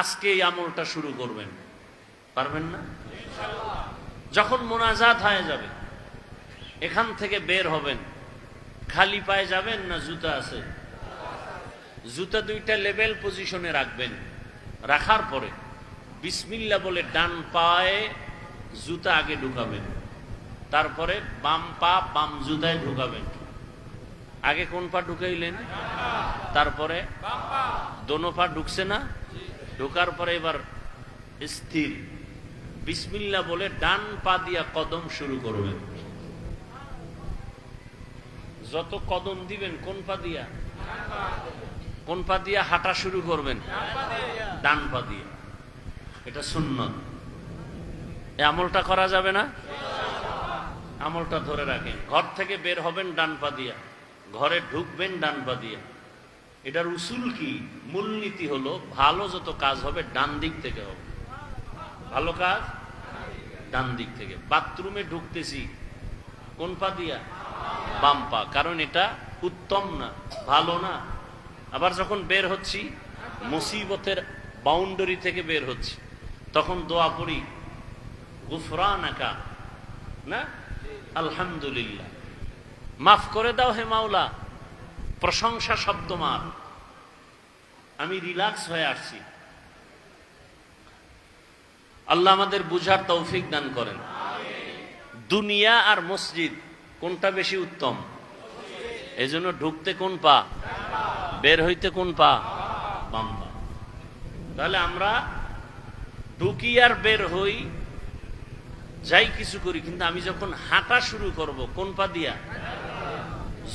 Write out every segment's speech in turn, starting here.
আজকে এই আমলটা শুরু করবেন। পারবেন না? যখন মোনাজাত হয়ে যাবে এখান থেকে বের হবেন। খালি পায়ে যাবেন না জুতা আছে? জুতা দুইটা লেভেল পজিশনে রাখবেন। রাখার পরে বিসমিল্লা বলে ডান পায়ে জুতা আগে ঢুকাবেন। তারপরে বাম পা বাম জুতায় ঢুকাবেন। আগে কোন পা ঢুকাইলেন? তারপরে দোনো পা ঢুকছে না? ঢোকার পরে এবার স্থির। বিসমিল্লা বলে ডান পা দিয়া কদম শুরু করবেন। যত কদম দিবেন, কোন পা দিয়া? কোন পা দিয়া হাঁটা শুরু করবেন? ডান পা দিয়ে। এটা এই আমলটা করা যাবে না? আমলটা ধরে রাখেন। ঘর থেকে বের হবেন ডান পা দিয়া। ঘরে ঢুকবেন ডান পা দিয়া। এটার উসুল কি? মূলনীতি হলো ভালো যত কাজ হবে, ডান দিক থেকে হবে। ভালো কাজ, ডান দিক থেকে। বাথরুমে ঢুকতেছি, কোন পা দিয়া? বাম পা। কারণ এটা উত্তম না, ভালো না। আবার যখন বের হচ্ছি, মুসিবতের বাউন্ডারি থেকে বের হচ্ছি, তখন দোয়া পড়ি গুফরান আকা না? আলহামদুলিল্লাহ। মাফ করে দাও হে মাওলা। প্রশংসা শব্দ মার। আমি রিল্যাক্স হয়ে আসছি। আল্লাহ আমাদের বুঝার তৌফিক দান করেন। দুনিয়া আর মসজিদ, কোনটা বেশি উত্তম? এই জন্য ঢুকতে কোন পা? বের হইতে কোন পা? বাম পা তাহলে আমরা ঢুকি আর বের হই, যাই কিছু করি, কিন্তু আমি যখন হাঁটা শুরু করব, কোন পা দিয়া?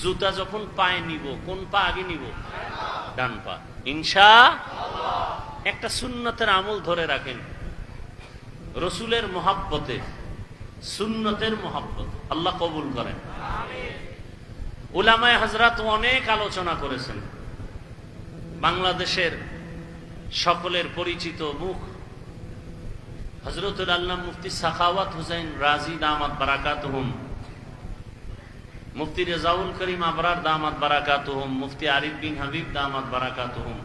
জুতা যখন পায়ে নিব, কোন পা আগে নিব? ডান পা। ইনসা একটা সুন্নতের আমল ধরে রাখেন। রসুলের মহাব্বতে, সুন্নতের মহাব্বত, আল্লাহ কবুল করেন। উলামায় হাজরাত অনেক আলোচনা করেছেন। বাংলাদেশের সকলের পরিচিত মুখ হজরতুল আল্লাহ মুফতি সাখাওয়াত হুসাইন রাজি দামাত বারাকাত হুম মুফতি রেজাউল করিম আবরার দামাত বারাকাত হুম মুফতি আরিফ বিন হাবিব দামাত বারাকাত হুম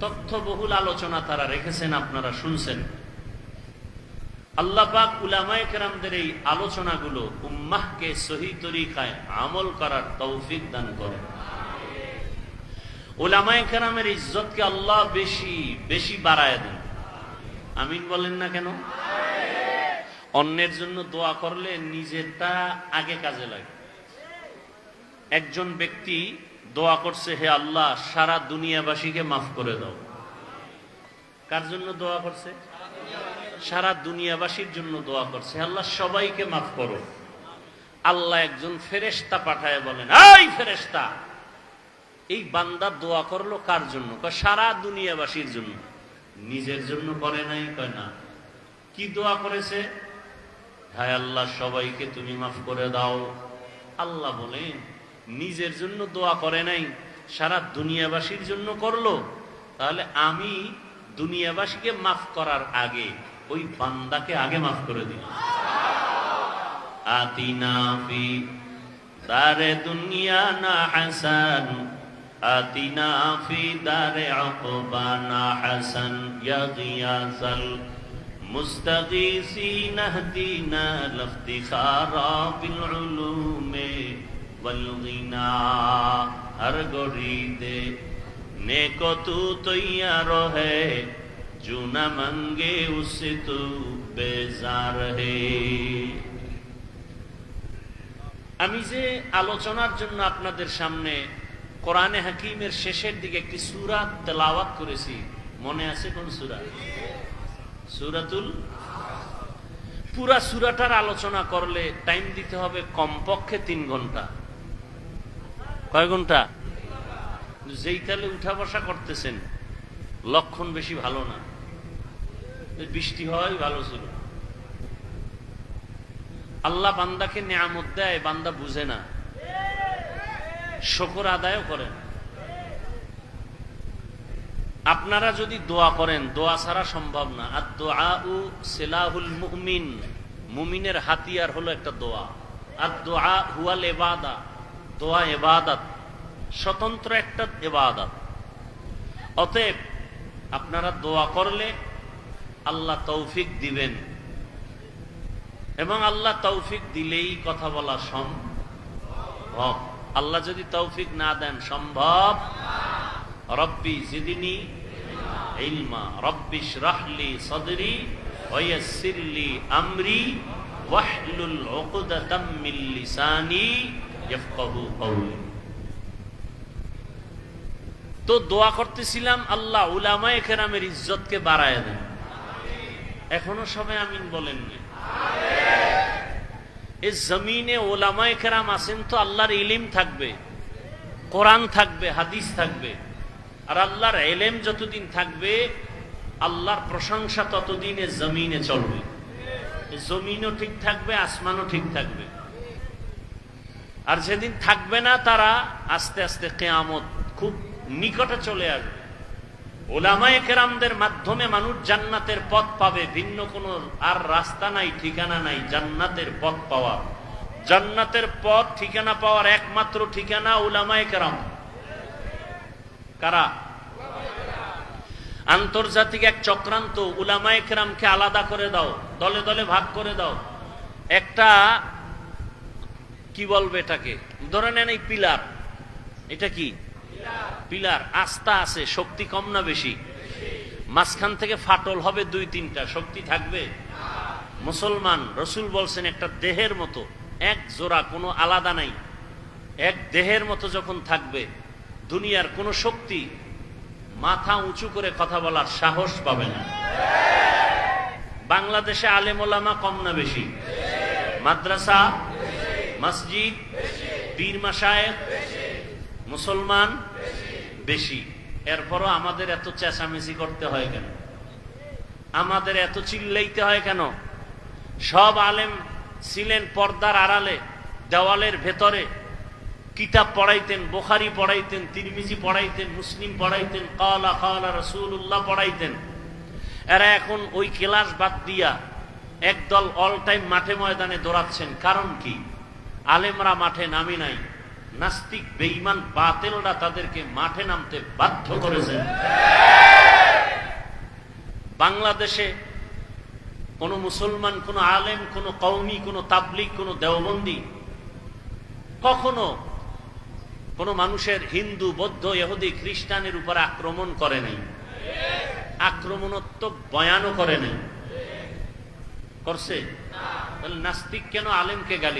তথ্য বহুল আলোচনা তারা রেখেছেন, আপনারা শুনছেন। আল্লাহ পাক উলামায়ে কেরামদের এই আলোচনাগুলো উম্মাহকে সহি তরিকায় আমল করার তৌফিক দান করেন। ওলামায়ে কেরামের ইজ্জতকে আল্লাহ বেশি বেশি বাড়ায় দেন। আমিন বলেন না কেন? অন্যের জন্য দোয়া করলে নিজেরটা আগে কাজে লাগে। একজন ব্যক্তি দোয়া করছে, হে আল্লাহ, সারা দুনিয়াবাসীকে মাফ করে দাও। কার জন্য দোয়া করছে? সারা দুনিয়াবাসীর জন্য দোয়া করছে। আল্লাহ, সবাইকে মাফ করো। আল্লাহ একজন ফেরেস্তা পাঠায় বলেন, এই ফেরেস্তা এই বান্দা দোয়া করল কার জন্য? সারা দুনিয়াবাসীর জন্য। নিজের জন্য করে নাই, কয়, না। কি দোয়া করেছে? হায় আল্লাহ, সবাইকে তুমি মাফ করে দাও। আল্লাহ বলেন নিজের জন্য দোয়া করে নাই, সারা দুনিয়াবাসীর জন্য করল, তাহলে আমি দুনিয়াবাসীকে মাফ করার আগে ওই বান্দাকে আগে মাফ করে দিই আতিনাফি দারে দুনিয়া না হাসান আতিনাফি দারে আকবা না হাসান ইয়া গিয়াসাল মুস্তাগীসি নাহদিনা লাফতিখারা বিল উলুমে। والغنا ہر گڑی دے نیک تو تیار ہے جو نہ منگے اس বেজার হে। আমি যে আলোচনার জন্য আপনাদের সামনে কোরআনে হাকিমের শেষের দিকে একটি সুরা তেলাওয়াত করেছি, মনে আছে কোন সুরা? সুরাতুল পুরা সুরাটার আলোচনা করলে টাইম দিতে হবে কমপক্ষে তিন ঘণ্টা। কয় ঘণ্টা? যেই তালে উঠা বসা করতেছেন, লক্ষণ বেশি ভালো না। বৃষ্টি হয়, ভালো ছিল। আল্লাহ বান্দাকে নিয়ামত দেয়, বান্দা বুঝে না। শকর আদায়ও করেন আপনারা যদি দোয়া করেন, দোয়া ছাড়া সম্ভব না। আর দোয়া উ সেলাহুল মুমিন। মুমিনের হাতিয়ার হলো একটা দোয়া। আর দোয়া হুয়াল এবাদা দোয়া এবাদাত স্বতন্ত্র একটা এবাদাত অতএব আপনারা দোয়া করলে আল্লাহ তৌফিক দিবেন। এবং আল্লাহ তৌফিক দিলেই কথা বলা সম্ভব। আল্লাহ যদি তৌফিক না দেন সম্ভব? রব্বি জিদিনী ইলমা রব্বিশ রাহলি সদরি ওয়াসিরলি আমরি, ওয়াহলুল উকদাতাম মিন লিসানি তো দোয়া করতেছিলাম আল্লাহ উলামায়ে কেরামের ইজ্জতকে বাড়ায় দেন। এখনও সবাই আমিন বলেন এই জমিনে ওলামায় কেরাম আছেন তো আল্লাহর ইলিম থাকবে, কোরআন থাকবে, হাদিস থাকবে। আর আল্লাহর এলেম যতদিন থাকবে, আল্লাহর প্রশংসা ততদিন এ জমিনে চলবে। জমিনও ঠিক থাকবে, আসমানও ঠিক থাকবে। আর যেদিন থাকবে না, তারা আস্তে আস্তে কেয়ামত খুব নিকটে চলে আসবে। ওলামায়ে কেরামদের মাধ্যমে মানুষ জান্নাতের পথ পাবে। ভিন্ন কোনো আর রাস্তা নাই, ঠিকানা নাই, জান্নাতের পথ পাওয়া জান্নাতের পথ, ঠিকানা পাওয়ার একমাত্র ঠিকানা ওলামায়ে কেরাম। কারা? আন্তর্জাতিক এক চক্রান্ত। উলামায়ে কেরামকে আলাদা করে দাও, দলে দলে ভাগ করে দাও। একটা কি বলবে এটাকে? ধরে নেন এই পিলার। এটা কি? পিলার। আস্থা আছে, শক্তি কম না বেশি? মাঝখান থেকে ফাটল হবে দুই তিনটা, শক্তি থাকবে? মুসলমান, রসুল বলছেন একটা দেহের মতো, এক জোড়া, কোনো আলাদা নাই। এক দেহের মতো যখন থাকবে, দুনিয়ার কোনো শক্তি মাথা উঁচু করে কথা বলার সাহস পাবে না। বাংলাদেশে আলেমোলামা কম না বেশি? মাদ্রাসা মসজিদ, পীর মাসায় মুসলমান, বেশি। এরপরও আমাদের এত চেঁচামেচি করতে হয় কেন? আমাদের এত চিল্লাইতে হয় কেন? সব আলেম ছিলেন পর্দার আড়ালে, দেওয়ালের ভেতরে। কিতাব পড়াইতেন, বোখারি পড়াইতেন, তিরমিজি পড়াইতেন, মুসলিম পড়াইতেন কালা কালা রসুল্লাহ পড়াইতেন। এরা এখন ওই ক্লাস বাদ দিয়া একদল অল টাইম মাঠে ময়দানে দৌড়াচ্ছেন। কারণ কি? আলেমরা মাঠে নামি নাই। নাস্তিক, বেঈমান, বাতেলরা তাদেরকে মাঠে নামতে বাধ্য করেছেন বাংলাদেশে কোন মুসলমান, কোন আলেম, কোন কৌমি কোন তাবলিক কোন দেওবন্দি কখনো কোন মানুষের হিন্দু, বৌদ্ধ, ইহুদি, খ্রিস্টানের উপর আক্রমণ করে নাই। আক্রমণাত্মক বয়ানও করে নাই। করছে? নাস্তিক কেন আলেমকে গালি